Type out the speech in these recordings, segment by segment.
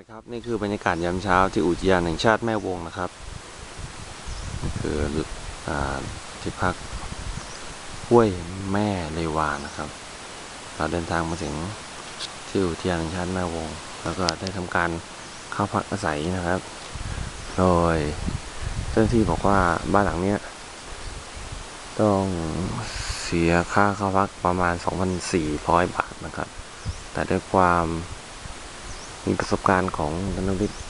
ดีครับนี่คือบรรยากาศยามเช้าที่อุทยานแห่งชาติแม่วงนะครับนี่คืออที่พักห้วยแม่เลวานะครับ เราเดินทางมาถึงที่อุทยานแห่งชาติแม่วง แล้วก็ได้ทำการเข้าพักอาศัยนะครับ โดยเจ้าหน้าที่บอกว่าบ้านหลังเนี้ยต้องเสียค่าเข้าพักประมาณ 2,400 บาทนะครับ แต่ด้วยความ มีประสบการณ์ของธนวิทย์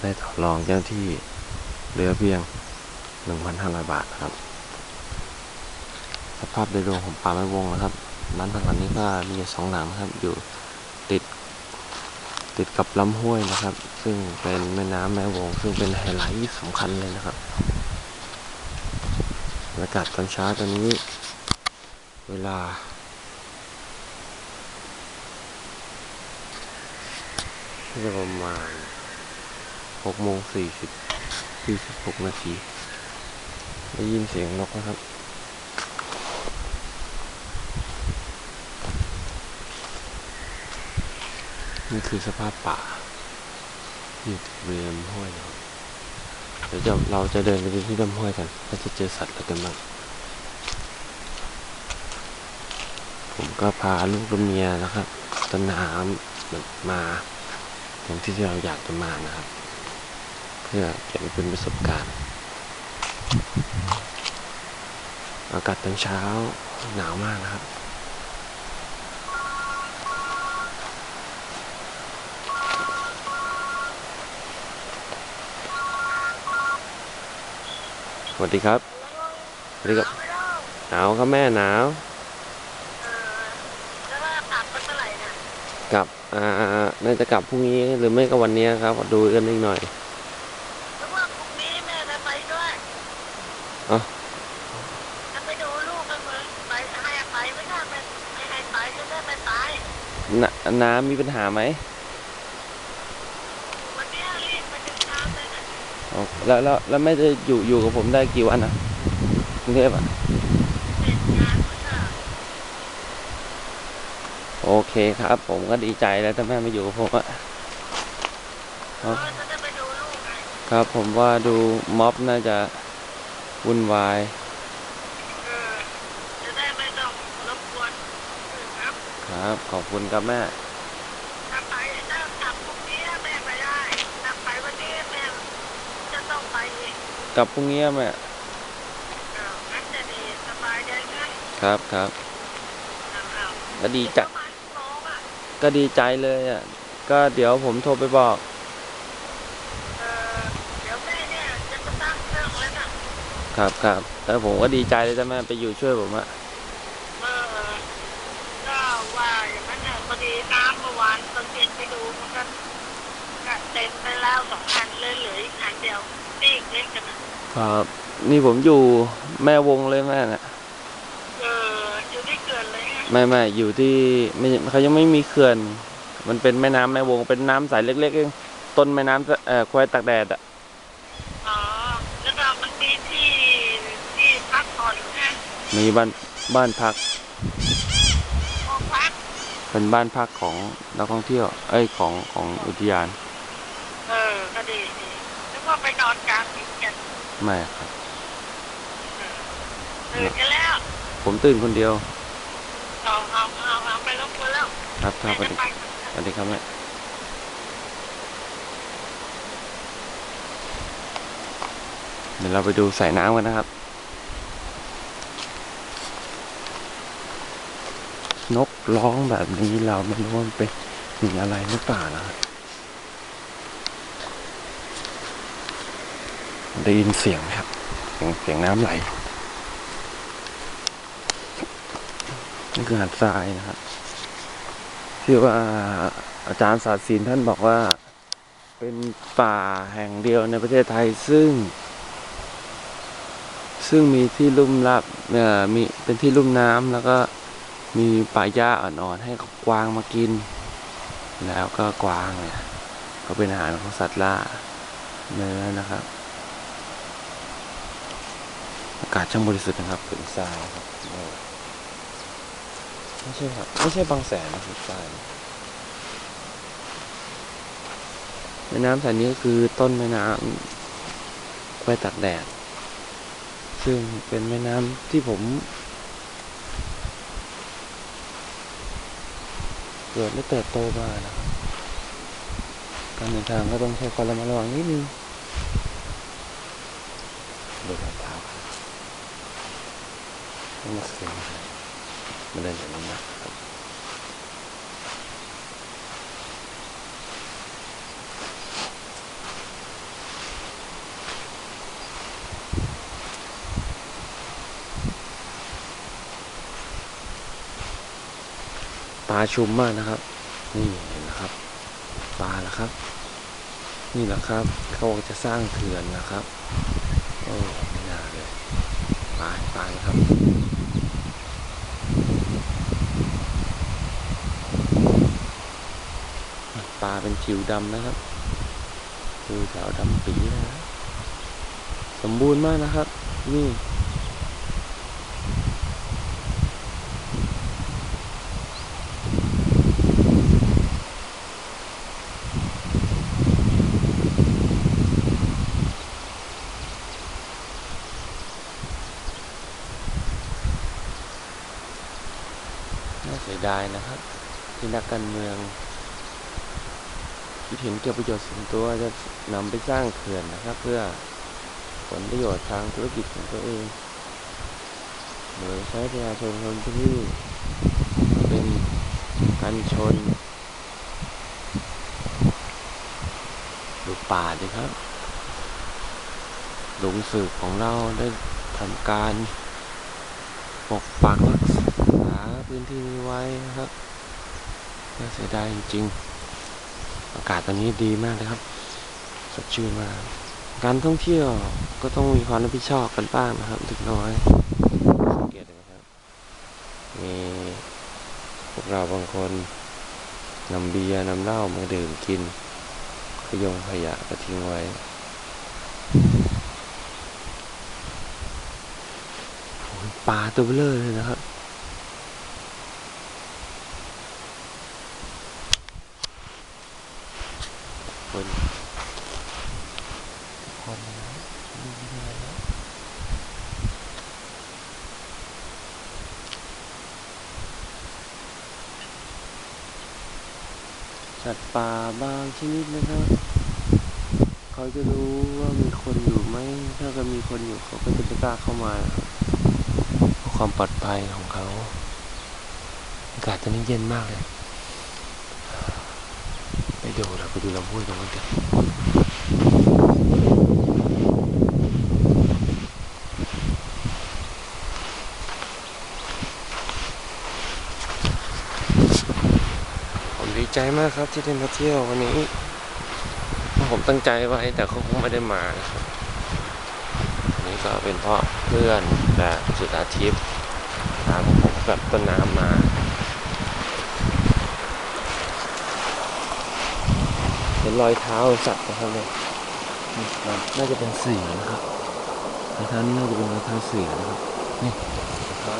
ได้ต่อรองเจ้าที่เหลือเพียง 1,500 บาทครับ สภาพโดยรวมของป่าไม้วงนะครับร้านพักหลังนี้ก็มีอยู่สองหลังนะครับ อยู่ติด ติดกับลำห้วยนะครับ ซึ่งเป็นแม่น้ำแม่วง ซึ่งเป็นไฮไลท์สำคัญเลยนะครับบรรยากาศตอนเช้าตอนนี้ เวลา น่จะประมาณหกโมงสี่สิบสี่สิบหกนาทีได้ยินเสียงนกนะครับนี่คือสภาพป่าอยู่บริเวณห้วยนะเดี๋ยวจะเราจะเดินไปที่ลำห้วยกันว่าจะเจอสัตว์อะไรกันบ้างผมก็พาลูกกับเมียนะครับต้นน้ำมา อย่างที่เราอยากจะมานะครับ เพื่อเก็บไว้เป็นประสบการณ์ อากาศตอนเช้าหนาวมากนะครับ สวัสดีครับ สวัสดีครับ หนาวครับแม่หนาว แล้วว่ากลับไปเมื่อไหร่น่ะกลับ อ่าน่าจะกลับพรุ่งนี้หรือไม่ก็วันนี้ครับ ดูกันอีกหน่อยแล้วว่าพรุ่งนี้แม่จะไปด้วยเอ้าจะไปดูลูกกันเลยไปให้ไปไม่ได้ไปไม่ให้ไปจะได้ไม่ไปนน้ำมีปัญหาไหมวันนี้รีบไปถึงเช้าเลยนะอ๋อแล้วแล้วแล้วแม่จะอยู่อยู่กับผมได้กี่วันนะกรุงเทพอะ เสร็จงานก็จะ โอเคครับ ผมก็ดีใจแล้วถ้าแม่มาอยู่กับผมอะเออจะได้ไปดูลูกไงครับผมว่าดูม็อบน่าจะวุ่นวายเออจะได้ไม่ต้องรบกวนอื่นครับครับ ขอบคุณครับแม่ถ้าไปถ้ากลับพรุ่งนี้แม่ไม่ได้ถ้าไปวันนี้แม่จะต้องไปอีกกลับพรุ่งนี้แม่เอองั้นจะดีสบายใจขึ้นครับครับเอาก็ดีๆจัจะดมาน้องอะ ก็ดีใจเลยอะ ก็เดี๋ยวผมโทรไปบอก เออเดี๋ยวแม่เนี่ยจะไปตั้งเครื่องแล้วน่ะครับครับแล้วผมก็ดีใจเลยถ้าแม่ไปอยู่ช่วยผมอะเออก็ว่าอย่างนั้นเนี่ยพอดีน้ำเมื่อวานตอนเย็นไปดูมันก็ก็เต็มไปแล้วสองอันเลยเหลืออีกอันเดียวนี่อีกเล็กกันนะครับ นี่ผมอยู่แม่วงเลยแม่น่ะ เอออยู่ที่เกินเลย ไงไม่ไม่อยู่ที่ไม่เขายังไม่มีเขื่อน มันเป็นแม่น้ำแม่วงเป็นน้ำใสเล็กๆเองต้นแม่น้ำเอ่อควายตากแดดอะอ๋อแล้วก็มันมีที่ที่พักผ่อนนะมีบ้านบ้านพักห้องพักเป็นบ้านพักของนักท่องเที่ยว เอ้ยของของอุทยาน เออก็ดีดีนึกว่าไปนอนกลางหินกันไม่ครับตื่นกันแล้ว ผมตื่นคนเดียว ครับครับสวัสดีสวัสดีครับแม่เดี๋ยวเราไปดูสายน้ำกันนะครับ นกร้องแบบนี้เราไม่รู้ว่ามันเป็นสิ่งอะไรหรือเปล่านะครับได้ยินเสียงครับ เสียงเสียงน้ำไหลนี่คือหาดทรายนะครับ ที่ว่าอาจารย์ศาสตร์ศิลป์ท่านบอกว่าเป็นป่าแห่งเดียวในประเทศไทยซึ่ง ซึ่งมีที่ลุ่มรับเอ่อมีเป็นที่ลุ่มน้ำแล้วก็มีป่าหญ้าอ่อนๆให้กับกวางมากิน แล้วก็กวางเนี่ยก็เป็นอาหารของสัตว์ล่าเนื้อนะครับ อากาศช่างบริสุทธิ์นะครับเป็นทรายครับ ไม่ใช่ครับไม่ใช่บางแสนนะครับทรายแม่น้ำสายนี้ก็คือต้นแม่น้ำไว้ตากแดด ซึ่งเป็นแม่น้ำที่ผม เกิดและเติบโตมานะครับการเดินทางก็ต้องใช้ความระมัดระวังนิดนึงดูรองเท้าครับต้องมาเสียง มาเดินอย่างนี้นะครับปลาชุมมากนะครับ นี่เห็นนะครับปลาแล้วครับ นี่แหละครับ เขาจะสร้างเขื่อนนะครับโอ้ไม่น่าเลยปลาปลานะครับ ปลาเป็นผิวดำนะครับดูแถวดำปีลยนะสมบูรณ์มากนะครับ นี่น่าเสียดายนะครับ ที่นักการเมือง คิดเห็นเกี่ยวประโยชน์ส่วนตัวจะนำไปสร้างเขื่อนนะครับ เพื่อผลประโยชน์ทางธุรกิจของตัวเองโดยใช้ประชาชนคนที่เป็นกันชนดูป่าดิครับ หลุงสืบของเราได้ทำการปกปักรักษาพื้นที่นี้ไว้นะครับน่าเสียดายจริงๆ อากาศตอนนี้ดีมากเลยครับสดชื่นมากการท่องเที่ยวก็ต้องมีความรับผิดชอบกันบ้างนะครับถึงน้อยสังเกตนไหมครับ มีพวกเราบางคนนำเบียร์นำเหล้ามาดื่มกินขยงขยะก็ทิ้งไว้ปลาตัวเบลอเลยนะครับ คนคนนะดูด้แล้วสัตว์ป่าบางชนิดนะครับ เขาจะรู้ว่ามีคนอยู่ไหม ถ้าก็มีคนอยู่เขาก็จะไม่กล้าเข้ามาเพื่อความปลอดภัยของเขา อากาศตอนนี้เย็นมากเลย ไปดูเราไปดูลำพูนตรงนั้นกันผมดีใจมากครับที่ได้มาเที่ยววันนี้ ผมตั้งใจไว้แต่เขาคงไม่ได้มานะครับนนี้ก็เป็นเพราะเพื่อนแบบจุดอาทิตย์ตามผมกับต้นน้ำมา เห็น รอยเท้าสัตว์นะครับเนี่ยนี่มันน่าจะเป็นเสือนะครับรอยเท้านี่น่าจะเป็นรอยเท้าเสือนะครับนี่รอยเท้า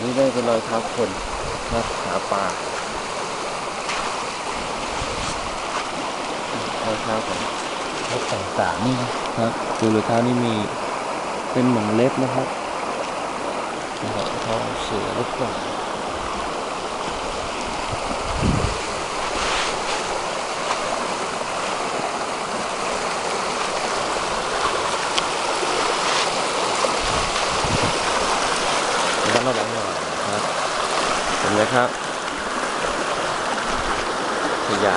นี่ได้เป็นรอยเท้าคนนะหาปลารอยเท้าของรถต่างๆนี่นะครับคือรอยเท้านี่มีเป็นเหมือนเล็บนะครับนะครับรอยเท้าเสือหรือเปล่า ระวังหน่อยนะครับเห็นไหมครับขยะ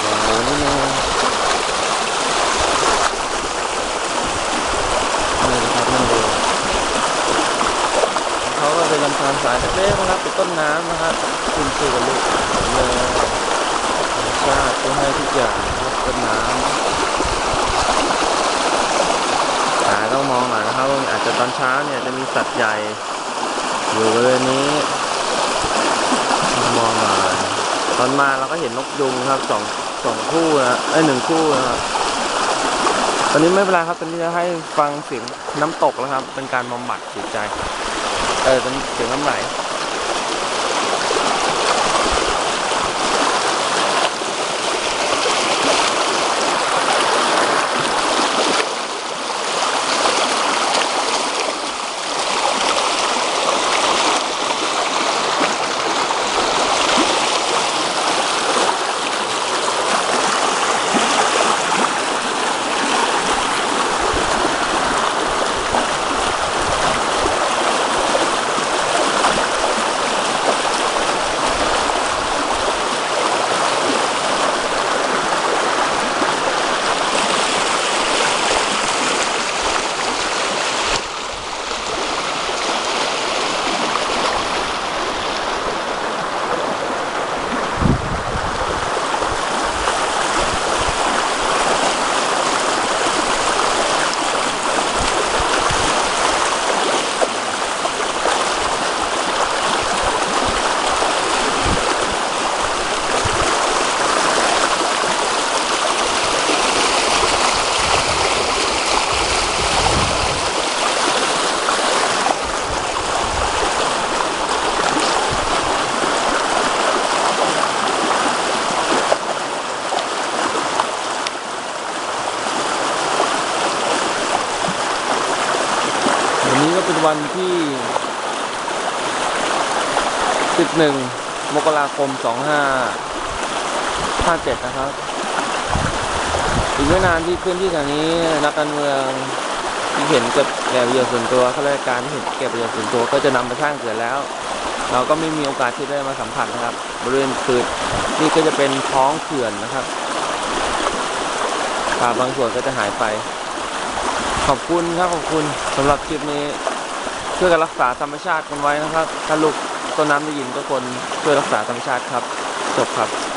โอ้โหนี่นะนี่นะครับนั่นเลย เขาก็เป็นลำธารสายเล็กๆนะครับเป็นต้นน้ำนะครับขึ้นชื่อกันลูกเลยธรรมชาติก็ให้ทุกอย่างนะครับต้นน้ำแต่ต้องมองหน่อยนะครับว่าอาจจะตอนเช้าเนี่ยจะมีสัตว์ใหญ่อยู่บริเวณนี้มองหน่อยตอนมาเราก็เห็นนกยุงครับสองสองคู่นะไอ้หนึ่งคู่นะครับตอนนี้ไม่เป็นไรครับตอนนี้จะให้ฟังเสียงน้ำตกแล้วครับ เป็นการบำบัดจิตใจ เออเป็นเสียงน้ำไหล วันที่ 11 มกราคม 2557 นะครับ อีกไม่นานที่ขึ้นที่แถวนี้นักการเมืองที่เห็นเก็บแก่ประโยชน์ส่วนตัวข้าราชการที่เห็นเก็บประโยชน์ส่วนตัวก็จะนำไปสร้างเกิดแล้ว เราก็ไม่มีโอกาสที่ได้มาสัมผัสนะครับ บริเวณคือนี่ก็จะเป็นท้องเขื่อนนะครับป่าบางส่วนก็จะหายไป ขอบคุณครับขอบคุณสำหรับคลิปนี้ ช่วยกันรักษาธรรมชาติกันไว้นะครับ ถ้าลูกต้นน้ำได้ยินก็คนช่วยรักษาธรรมชาติครับ จบครับ